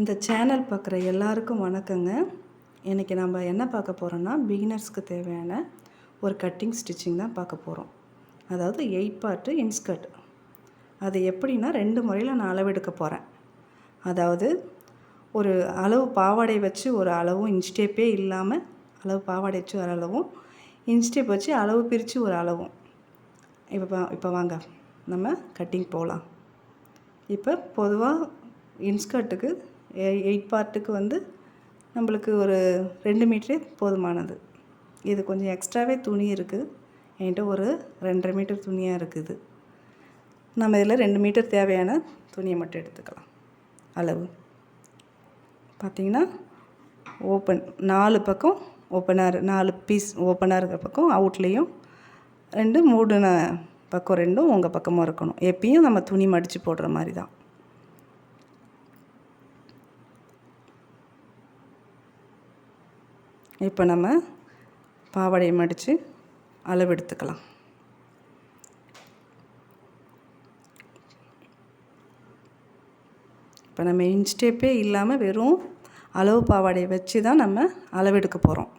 இந்த சேனல் பார்க்குற எல்லாருக்கும் வணக்கங்க. இன்றைக்கி நம்ம என்ன பார்க்க போகிறோன்னா பிகினர்ஸ்க்கு தேவையான ஒரு கட்டிங் ஸ்டிச்சிங் தான் பார்க்க போகிறோம் அதாவது எயிட் பார்ட்டு இன்ஸ்கர்ட் அது எப்படின்னா ரெண்டு முறையில் நான் அளவெடுக்க போகிறேன் அதாவது ஒரு அளவு பாவாடை வச்சு ஒரு அளவும் இன்ஸ்டேப்பே இல்லாமல் அளவு பாவாடை வச்சு ஒரு அளவும் இன்ஸ்டேப் வச்சு அளவு பிரித்து ஒரு அளவும். இப்போ இப்போ வாங்க. நம்ம கட்டிங் போகலாம் இப்போ பொதுவாக இன்ஸ்கர்ட்டுக்கு எயிட் பார்ட்டுக்கு வந்து நம்மளுக்கு ஒரு ரெண்டு மீட்ரே போதுமானது. இது கொஞ்சம் எக்ஸ்ட்ராவே துணி இருக்குது என்கிட்ட ஒரு ரெண்டரை மீட்டர் துணியாக இருக்குது. நம்ம இதில் ரெண்டு மீட்டர் தேவையான துணியை மட்டும் எடுத்துக்கலாம். அளவு. பார்த்திங்கன்னா ஓப்பன் நாலு பக்கம் ஓப்பனாக நாலு பீஸ் ஓப்பனாக இருக்கிற பக்கம் அவுட்லேயும் ரெண்டு மூடின பக்கம் ரெண்டும் உங்கள் பக்கமும் இருக்கணும். எப்பயும் நம்ம துணி மடித்து போடுற மாதிரி தான். இப்போ நம்ம பாவாடையை மடித்து அளவெடுத்துக்கலாம். இப்போ நம்ம இன்ஸ்டேப்பே இல்லாமல் வெறும் அளவு பாவாடையை வச்சு தான் நம்ம அளவெடுக்க போகிறோம்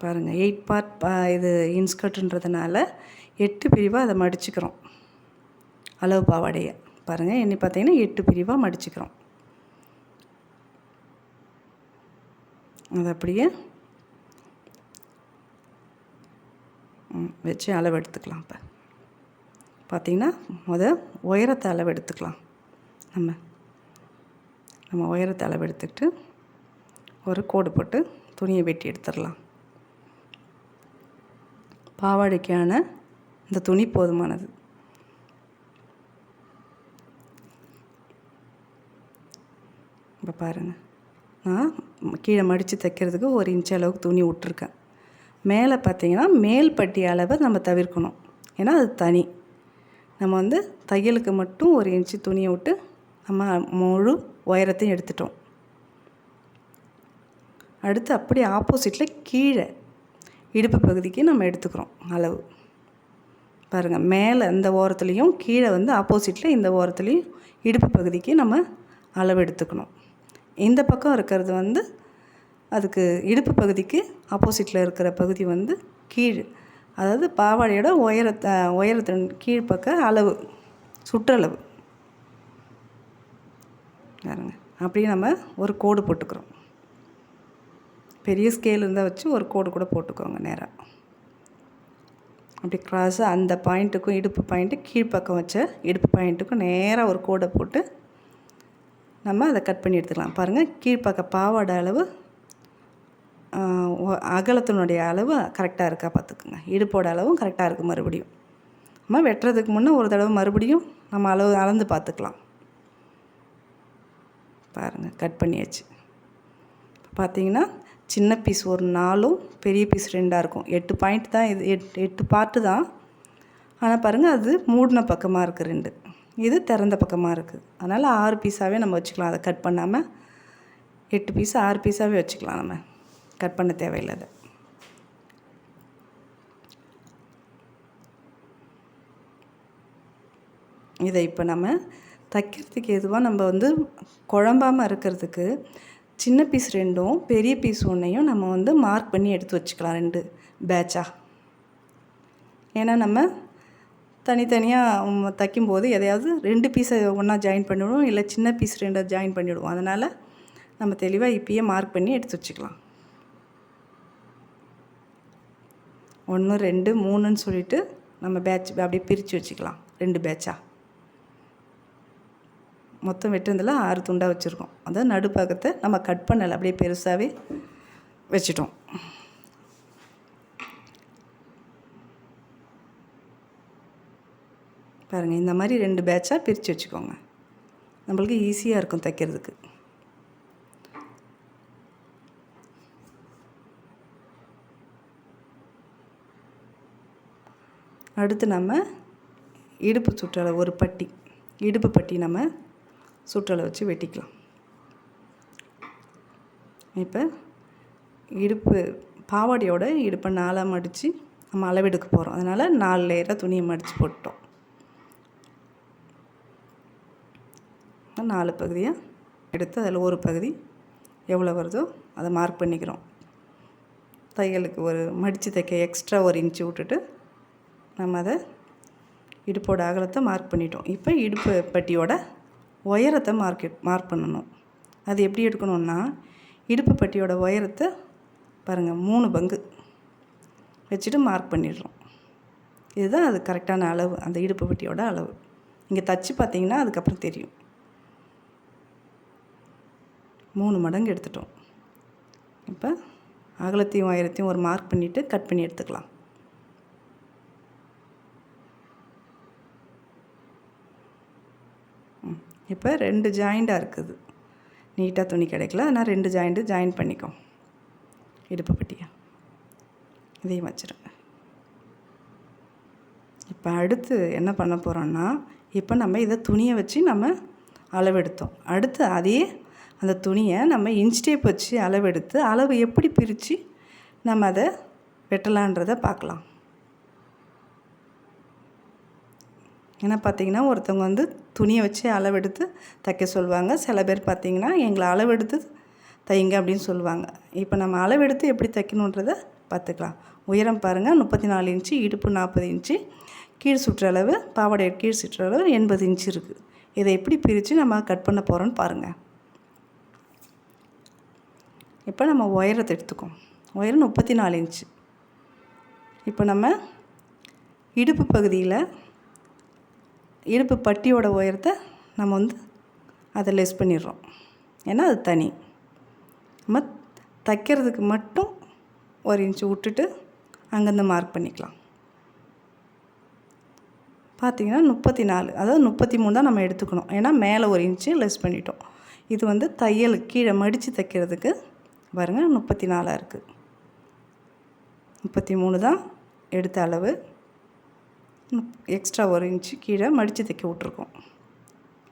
பாருங்கள் எயிட் பார்ட் பா இது இன்ஸ்கர்ட்ன்றதுனால எட்டு பிரிவாக அதை மடிச்சுக்கிறோம். அளவு பாவாடையை. பாருங்கள் என்னை பார்த்தீங்கன்னா எட்டு பிரிவாக மடிச்சுக்கிறோம். அது அப்படியே வச்சு அளவு எடுத்துக்கலாம் இப்போ. பார்த்திங்கன்னா முத உயரத்தை அளவு எடுத்துக்கலாம் நம்ம நம்ம உயரத்தை அளவு எடுத்துக்கிட்டு ஒரு கோடு போட்டு துணியை வெட்டி எடுத்துடலாம். பாவாடைக்கான இந்த துணி போதுமானது. இப்போ பாருங்கள் கீழே மடித்து தைக்கிறதுக்கு ஒரு இன்ச் அளவுக்கு துணி விட்ருக்கேன் மேலே பார்த்தீங்கன்னா மேல் பட்டி அளவை நம்ம தவிர்க்கணும். ஏன்னா அது தனி. நம்ம வந்து தையலுக்கு மட்டும் ஒரு இன்ச்சு துணியை விட்டு நம்ம முழு உயரத்தையும் எடுத்துட்டோம். அடுத்து அப்படியே ஆப்போசிட்டில் கீழே இடுப்பு பகுதிக்கு நம்ம எடுத்துக்கிறோம் அளவு. பாருங்கள் மேலே இந்த ஓரத்துலேயும் கீழே வந்து ஆப்போசிட்டில் இந்த ஓரத்துலேயும் இடுப்பு பகுதிக்கு நம்ம அளவு எடுத்துக்கணும். இந்த பக்கம் இருக்கிறது வந்து அதுக்கு இடுப்பு பகுதிக்கு ஆப்போசிட்டில் இருக்கிற பகுதி வந்து கீழ். அதாவது பாவாடையோட உயரத்தை உயரத்தின் கீழ்ப்பக்க அளவு சுற்றளவு. பாருங்க. அப்படியே நம்ம ஒரு கோடு போட்டுக்கிறோம். பெரிய ஸ்கேல் இருந்தால் வச்சு ஒரு கோடு கூட போட்டுக்கோங்க நேராக அப்படி க்ராஸாக அந்த பாயிண்ட்டுக்கும் இடுப்பு பாயிண்ட்டு கீழ்ப்பக்கம் வச்ச இடுப்பு பாயிண்ட்டுக்கும் நேராக ஒரு கோடை போட்டு நம்ம அதை கட் பண்ணி எடுத்துக்கலாம். பாருங்கள் கீழ்ப்பக்க பாவாடை அளவு அகலத்தினுடைய அளவு கரெக்டாக இருக்கா பார்த்துக்குங்க. இடுப்போட அளவும் கரெக்டாக இருக்குது மறுபடியும். நம்ம வெட்டுறதுக்கு முன்னே ஒரு தடவை மறுபடியும் நம்ம அளவு அளந்து பார்த்துக்கலாம். பாருங்கள் கட் பண்ணியாச்சு. பார்த்தீங்கன்னா சின்ன பீஸ் ஒரு நாலும் பெரிய பீஸ் ரெண்டாக இருக்கும். எட்டு பாயிண்ட் தான் இது எட் எட்டு பார்ட்டு தான். ஆனால் பாருங்கள் அது மூடின பக்கமாக இருக்குது ரெண்டு. இது திறந்த பக்கமாக இருக்குது அதனால் ஆறு பீஸாகவே நம்ம வச்சுக்கலாம். அதை கட் பண்ணாமல் எட்டு பீஸ் ஆறு பீஸாகவே வச்சுக்கலாம் நம்ம. கட் பண்ண தேவையில்லாத. அதை இதை இப்போ நம்ம தைக்கிறதுக்கு எதுவாக நம்ம வந்து குழம்பாமல் இருக்கிறதுக்கு சின்ன பீஸ் ரெண்டும் பெரிய பீஸ் ஒன்றையும் நம்ம வந்து மார்க் பண்ணி எடுத்து வச்சுக்கலாம். ரெண்டு பேட்சாக ஏன்னா நம்ம தனித்தனியாக தைக்கும்போது எதையாவது ரெண்டு பீஸை ஒன்றா ஜாயின் பண்ணிவிடுவோம் இல்லை சின்ன பீஸ் ரெண்டாக ஜாயின் பண்ணிவிடுவோம் அதனால் நம்ம தெளிவாக இப்பயே மார்க் பண்ணி எடுத்து வச்சுக்கலாம். ஒன்று ரெண்டு மூணுன்னு சொல்லிட்டு நம்ம பேட்ச் அப்படியே பிரித்து வச்சுக்கலாம். ரெண்டு பேட்சாக மொத்தம் வெட்டுனதில் ஆறு துண்டாக வச்சுருக்கோம். அதாவது நடுப்பாக்கத்தை நம்ம கட் பண்ணலை. அப்படியே பெருசாகவே வச்சிட்டோம். பாருங்கள் இந்த மாதிரி ரெண்டு பேட்சாக பிரித்து வச்சுக்கோங்க. நம்மளுக்கு ஈஸியாக இருக்கும் தைக்கிறதுக்கு. அடுத்து நம்ம இடுப்பு சுற்றளவு ஒரு பட்டி இடுப்பு பட்டி நம்ம சுற்றளவு வச்சு வெட்டிக்கலாம். இப்போ இடுப்பு பாவாடையோட இடுப்பை நாலாக மடித்து நம்ம அளவெடுக்க போகிறோம் அதனால் நாலு லேயராக துணியை மடித்து போட்டோம் நாலு பகுதியாக எடுத்து அதில் ஒரு பகுதி எவ்வளோ வருதோ அதை மார்க் பண்ணிக்கிறோம். தையலுக்கு ஒரு மடித்து தைக்க எக்ஸ்ட்ரா ஒரு இன்ச்சு விட்டுட்டு நம்ம அதை இடுப்போட அகலத்தை மார்க் பண்ணிட்டோம். இப்போ இடுப்பு பட்டியோட உயரத்தை மார்க் மார்க் பண்ணணும். அது எப்படி எடுக்கணும்னா இடுப்பு பட்டியோட உயரத்தை பாருங்கள் மூணு பங்கு வச்சுட்டு மார்க் பண்ணிடுறோம். இதுதான் அது கரெக்டான அளவு அந்த இடுப்பு பட்டியோட அளவு. இங்கே தச்சு பார்த்தீங்கன்னா அதுக்கப்புறம் தெரியும். மூணு மடங்கு எடுத்துட்டோம். இப்போ அகலத்தையும் உயரத்தையும் ஒரு மார்க் பண்ணிவிட்டு கட் பண்ணி எடுத்துக்கலாம். இப்போ ரெண்டு ஜாயிண்டாக இருக்குது. நீட்டாக துணி கிடைக்கல ஆனால் ரெண்டு ஜாயிண்ட்டு ஜாயின் பண்ணிக்கோ. இடுப்பு பட்டியா. இதையும் வச்சுருங்க இப்போ அடுத்து என்ன பண்ண போகிறோன்னா இப்போ நம்ம இதை துணியை வச்சு நம்ம அளவெடுத்தோம். அடுத்து அதே அந்த துணியை நம்ம இன்ச் டேப் வச்சு அளவெடுத்து அளவு எப்படி பிரித்து நம்ம அதை வெட்டலான்றதை பார்க்கலாம். ஏன்னா பார்த்தீங்கன்னா ஒருத்தவங்க வந்து துணியை வச்சு அளவெடுத்து தைக்க சொல்லுவாங்க. சில பேர் பார்த்தீங்கன்னா எங்களை அளவெடுத்து தைங்க அப்படின்னு சொல்லுவாங்க. இப்போ நம்ம அளவெடுத்து எப்படி தைக்கணுன்றதை பார்த்துக்கலாம். உயரம் பாருங்கள் முப்பத்தி நாலு இன்ச்சு இடுப்பு நாற்பது இன்ச்சு கீழ் சுற்றளவு பாவாடை கீழ் சுற்றளவு எண்பது இன்ச்சு இருக்குது இதை எப்படி பிரித்து நம்ம கட் பண்ண போகிறோன்னு பாருங்கள் இப்போ நம்ம ஒயரத்தை எடுத்துக்கோம். ஒயர் முப்பத்தி நாலு இன்ச்சு. இப்போ நம்ம இடுப்பு பகுதியில் இடுப்பு பட்டியோட உயரத்தை நம்ம வந்து அதை லெஸ் பண்ணிடுறோம். ஏன்னா அது தனி. நம்ம தைக்கிறதுக்கு மட்டும் ஒரு இன்ச்சு விட்டுட்டு அங்கேருந்து மார்க் பண்ணிக்கலாம். பார்த்தீங்கன்னா முப்பத்தி நாலு அதாவது முப்பத்தி மூணு தான் நம்ம எடுத்துக்கணும். ஏன்னா மேலே ஒரு இன்ச்சு லெஸ் பண்ணிட்டோம். இது வந்து தையல் கீழே மடித்து தைக்கிறதுக்கு பாருங்கள் முப்பத்தி நாலாக இருக்குது முப்பத்தி மூணு தான் எடுத்த அளவு. எக்ஸ்ட்ரா ஒரு இன்ச்சு கீழே மடித்து தைக்க விட்ருக்கோம்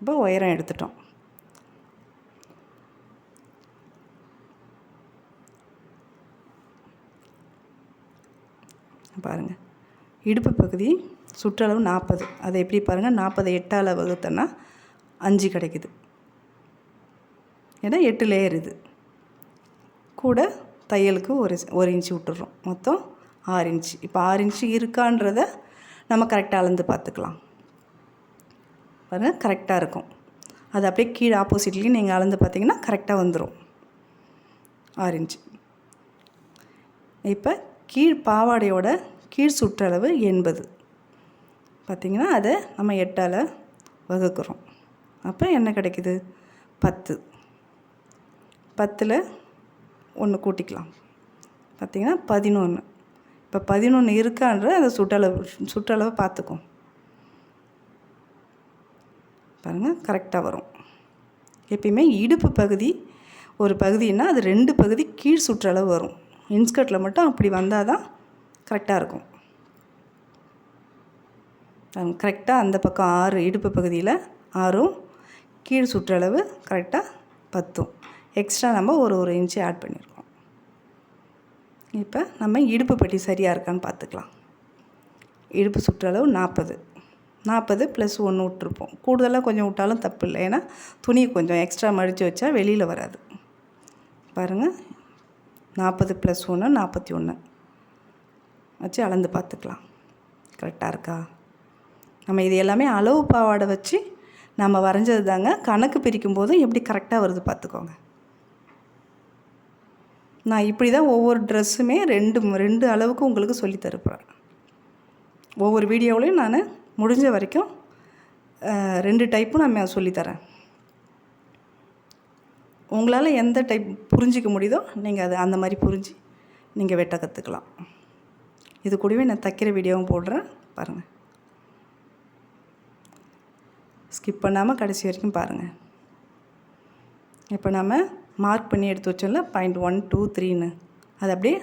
இப்போ உயரம் எடுத்துட்டோம். பாருங்கள் இடுப்பு பகுதி சுற்றளவு நாற்பது அதை எப்படி பாருங்கள் நாற்பது எட்டால் வகுத்தோன்னா அஞ்சு கிடைக்குது. ஏன்னா எட்டு லேயர் இது கூட தையலுக்கு ஒரு ஒரு இன்ச்சு விட்டுறோம். மொத்தம் ஆறு இன்ச்சு. இப்போ ஆறு இன்ச்சு இருக்கான்றத நம்ம கரெக்டாக அளந்து பார்த்துக்கலாம். பாருங்கள் கரெக்டாக இருக்கும். அது அப்படியே கீழே ஆப்போசிட்லேயும் நீங்கள் அளந்து பார்த்தீங்கன்னா கரெக்டாக வந்துடும் ஆறு இன்ச்சு. இப்போ கீழ் பாவாடையோட கீழ் சுற்றளவு எண்பது. பார்த்திங்கன்னா அதை நம்ம எட்டால் வகுக்கிறோம். அப்போ என்ன கிடைக்குது? பத்து. பத்தில் ஒன்று கூட்டிக்கலாம். பார்த்திங்கன்னா பதினொன்று இப்போ பதினொன்று இருக்கான்ற அந்த சுற்றளவு சுற்றளவை பார்த்துக்கும் பாருங்கள் கரெக்டாக வரும். எப்பயுமே இடுப்பு பகுதி ஒரு பகுதின்னா அது ரெண்டு பகுதி கீழ் சுற்றளவு வரும். இன்ஸ்கர்ட்டில் மட்டும் அப்படி வந்தால் தான் கரெக்டாக இருக்கும் கரெக்டாக அந்த பக்கம் ஆறு இடுப்பு பகுதியில் ஆறும் கீழ் சுற்றளவு கரெக்டாக பத்தும். எக்ஸ்ட்ரா நம்ம ஒரு ஒரு இன்ச்சு ஆட் பண்ணியிருக்கோம் இப்போ நம்ம இடுப்பு பெட்டி சரியாக இருக்கான்னு பார்த்துக்கலாம் இடுப்பு சுற்றளவு நாற்பது நாற்பது ப்ளஸ் ஒன்று விட்ருப்போம் கூடுதலாக கொஞ்சம் விட்டாலும் தப்பு இல்லை ஏன்னா துணி கொஞ்சம் எக்ஸ்ட்ரா மடித்து வச்சா வெளியில் வராது. பாருங்கள் நாற்பது ப்ளஸ் ஒன்று நாற்பத்தி ஒன்று வச்சு அளந்து பார்த்துக்கலாம் கரெக்டாக இருக்கா? நம்ம இது எல்லாமே அளவு பாவாடை வச்சு நம்ம வரைஞ்சது தாங்க கணக்கு பிரிக்கும் போதும் எப்படி கரெக்டாக வருது பார்த்துக்கோங்க நான் இப்படி தான் ஒவ்வொரு ட்ரெஸ்ஸுமே ரெண்டு ரெண்டு அளவுக்கு உங்களுக்கு சொல்லி தருப்பேன். ஒவ்வொரு வீடியோவிலையும் நான் முடிஞ்ச வரைக்கும் ரெண்டு டைப்பும் நான் சொல்லித்தரேன் உங்களால் எந்த டைப் புரிஞ்சிக்க முடியுதோ நீங்கள் அதை அந்த மாதிரி புரிஞ்சு நீங்கள் வெட்ட கற்றுக்கலாம் இது கூடவே நான் தைக்கிற வீடியோவும் போடுறேன் பாருங்கள் ஸ்கிப் பண்ணாமல் கடைசி வரைக்கும் பாருங்கள் இப்போ நம்ம மார்க் பண்ணி எடுத்து வச்சோம்ல பாயிண்ட் ஒன் டூ த்ரீன்னு அது அப்படியே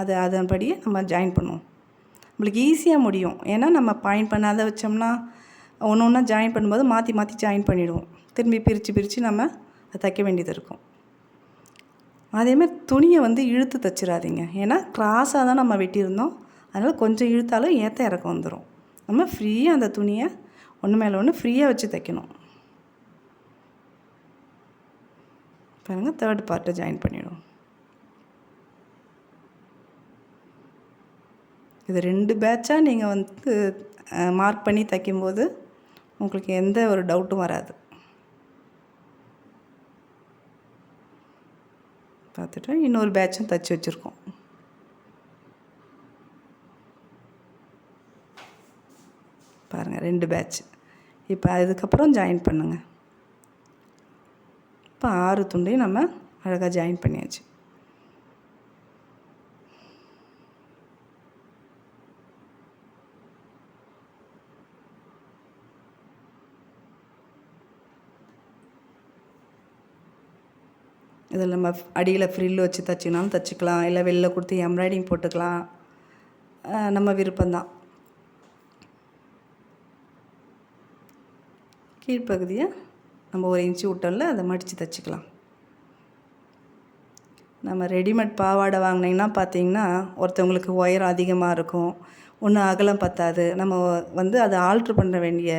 அது அதன்படியே நம்ம ஜாயின் பண்ணுவோம். நம்மளுக்கு ஈஸியாக முடியும். ஏன்னா நம்ம பாயிண்ட் பண்ணாத வச்சோம்னா ஒன்று ஒன்றா ஜாயின் பண்ணும்போது மாற்றி மாற்றி ஜாயின் பண்ணிவிடுவோம் திரும்பி பிரித்து பிரித்து நம்ம அதை தைக்க வேண்டியது இருக்கும். அதேமாதிரி துணியை வந்து இழுத்து தைச்சிடாதீங்க. ஏன்னா கிராஸாக தான் நம்ம வெட்டியிருந்தோம். அதனால் கொஞ்சம் இழுத்தாலும் ஏற்ற இறக்கம் வந்துடும் நம்ம ஃப்ரீயாக அந்த துணியை ஒன்று மேலே ஒன்று ஃப்ரீயாக வச்சு தைக்கணும். பாருங்கள் தேர்ட் பார்ட்டை ஜாயின் பண்ணிவிடும் இது ரெண்டு பேட்சாக நீங்கள் வந்து மார்க் பண்ணி தைக்கும்போது உங்களுக்கு எந்த ஒரு டவுட்டும் வராது. பார்த்துட்டு இன்னொரு பேட்சும் தைச்சி வச்சுருக்கோம். பாருங்கள் ரெண்டு பேட்ச் இப்போ அதுக்கப்புறம் ஜாயின் பண்ணுங்கள் இப்போ ஆறு துண்டையும் நம்ம அழகாக ஜாயின் பண்ணியாச்சு. இதில் நம்ம அடியில் ஃப்ரில் வச்சு தைச்சினாலும் தைச்சிக்கலாம் இல்லை வெளில கொடுத்து எம்ப்ராய்டிங் போட்டுக்கலாம். நம்ம விருப்பம்தான். கீழ்ப்பகுதியை நம்ம ஒரு இன்ச்சு விட்டோம்ல அதை மடித்து தைச்சிக்கலாம். நம்ம ரெடிமேட் பாவாடை வாங்கினீங்கன்னா பார்த்தீங்கன்னா ஒருத்தவங்களுக்கு உயரம் அதிகமாக இருக்கும். ஒன்று அகலம் பத்தாது. நம்ம வந்து அதை ஆல்ட்ரு பண்ண வேண்டிய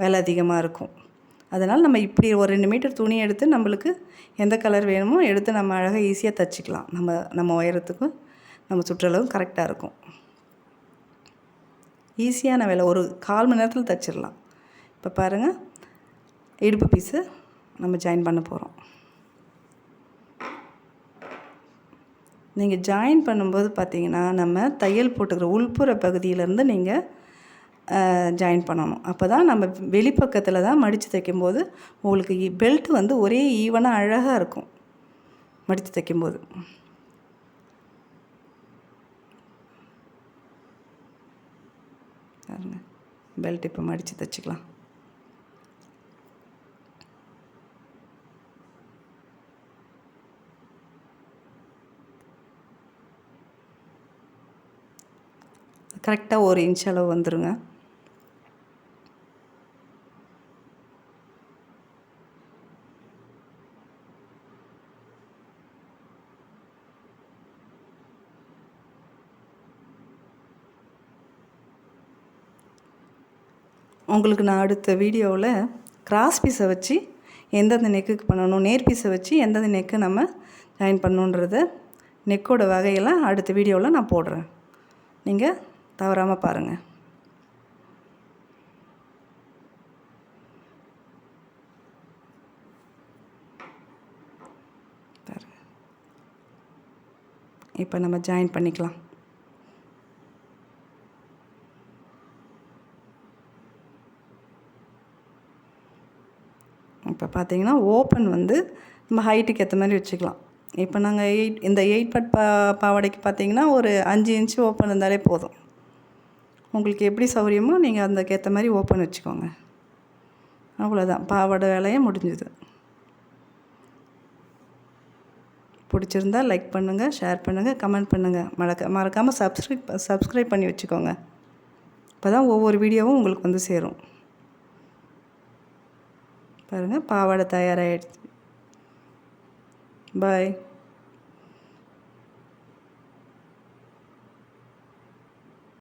வேலை அதிகமாக இருக்கும். அதனால் நம்ம இப்படி ஒரு ரெண்டு மீட்டர் துணி எடுத்து நம்மளுக்கு எந்த கலர் வேணுமோ எடுத்து நம்ம அழகாக ஈஸியாக தைச்சிக்கலாம். நம்ம நம்ம உயரத்துக்கும் நம்ம சுற்றளவும் கரெக்டாக இருக்கும். ஈஸியான வேலை. ஒரு கால் மணி நேரத்தில் தச்சிடலாம். இப்போ பாருங்கள் இடுப்பு பீஸு நம்ம ஜாயின் பண்ண போகிறோம் நீங்கள் ஜாயின் பண்ணும்போது பார்த்தீங்கன்னா நம்ம தையல் போட்டுக்கிற உள்புற பகுதியிலேருந்து நீங்கள் ஜாயின் பண்ணணும். அப்போ தான் நம்ம வெளிப்பக்கத்தில் தான் மடித்து தைக்கும்போது உங்களுக்கு பெல்ட் வந்து ஒரே ஈவனாக அழகாக இருக்கும். மடித்து தைக்கும்போது. பாருங்க. பெல்ட் இப்போ மடித்து தைச்சிக்கலாம். கரெக்டாக ஒரு இன்ச் அளவு வந்துடுங்க உங்களுக்கு நான் அடுத்த வீடியோவில் கிராஸ் பீஸை வச்சு எந்தெந்த நெக்குக்கு பண்ணணும் நேர் பீஸை வச்சு எந்தெந்த நெக்கு நம்ம ஜாயின் பண்ணணுன்றத நெக்கோட வகையெல்லாம் அடுத்த வீடியோவில் நான் போடுறேன். நீங்கள் தவறாமல் பாருங்கள் இப்போ நம்ம ஜாயின் பண்ணிக்கலாம். இப்போ பார்த்தீங்கன்னா ஓப்பன் வந்து நம்ம ஹைட்டுக்கு ஏற்ற மாதிரி வச்சுக்கலாம். இப்போ நாங்கள் எயிட் இந்த எயிட் பட் பா பாவாடைக்கு பார்த்தீங்கன்னா ஒரு அஞ்சு இன்ச்சு ஓப்பன் இருந்தாலே போதும். உங்களுக்கு எப்படி சௌகரியமோ நீங்கள் அதுக்கேற்ற மாதிரி ஓப்பன் வச்சுக்கோங்க. அவ்வளோதான் பாவாடை வேலையே முடிஞ்சுது. பிடிச்சிருந்தா லைக் பண்ணுங்கள் ஷேர் பண்ணுங்கள் கமெண்ட் பண்ணுங்கள் மறக்க மறக்காமல் சப்ஸ்கிரைப் சப்ஸ்கிரைப் பண்ணி வச்சுக்கோங்க. அப்போ தான் ஒவ்வொரு வீடியோவும் உங்களுக்கு வந்து சேரும். பாருங்கள் பாவாடை தயாராகிடுச்சு பாய்